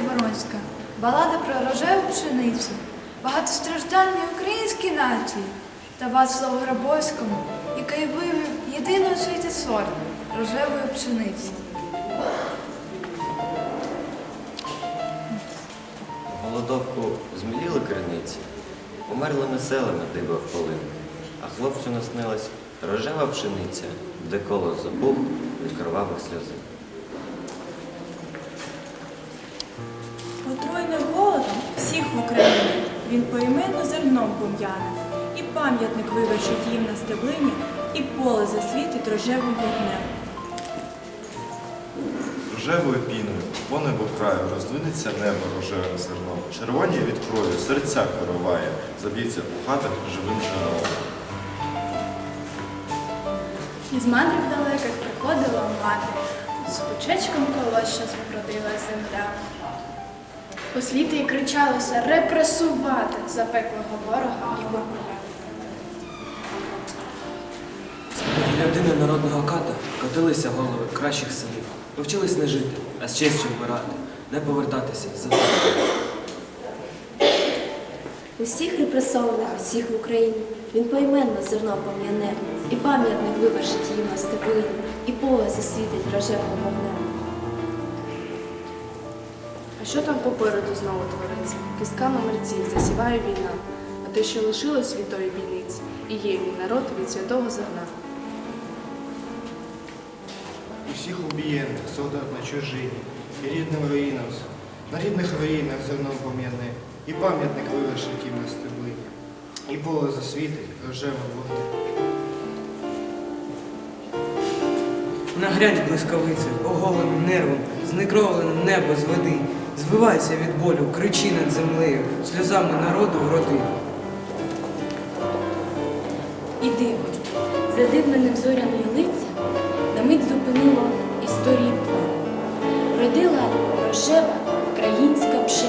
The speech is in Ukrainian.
Воронська. Балада про рожеву пшеницю, багатостраждальній українській нації та Вацлаву Грабовському, який вивів єдиний у світі сорт рожевої пшениці. Голодовку зміліли криниці, умерлими селами диво в полин, а хлопцю наснилась рожева пшениця, де колос забух від кровавих сльози. Отруйний голодом всіх в Україні він поіменно зерном пом'яне, і пам'ятник вивершить їм на стеблині, і поле засвітить рожевим вогнем. Рожевою піною, по небу краю, роздвинеться небо рожевим зерном. Червоні від крові, серця короває, заб'ється у хатах живим джерелом. Із мандрів далеких приходила мати, з пучечком колоща запродила земля. Посліти кричалося репресувати запеклого ворога і воркуля. З людини народного ката котилися голови кращих синів. Ми вчились не жити, а з честю вмирати, не повертатися за Усіх репресованих, усіх в Україні, він поіменно зерно пом'яне, і пам'ятник вивершить їм на стеблині, і поле засвітить рожевим вогнем. А що там попереду знову твориться? Кістками мерців засіває війна, а те, що лишилось від тої бійниці, і є мій народ від святого зерна. Усіх убієнних, солдат на чужині, і рідним руїнам, на рідних руїнах зерном пом'яне, і пам'ятник вивершить їм на стеблині, і поле засвітить рожевим вогнем. Нагрянь блискавицею, оголеним нервом, знекровлене небо з води, звивайся від болю, кричи над землею, сльозами народу вроди. І диво, задивленим зоряної лиця, на мить зупинило історії плен. Родила рожева українська пшениця,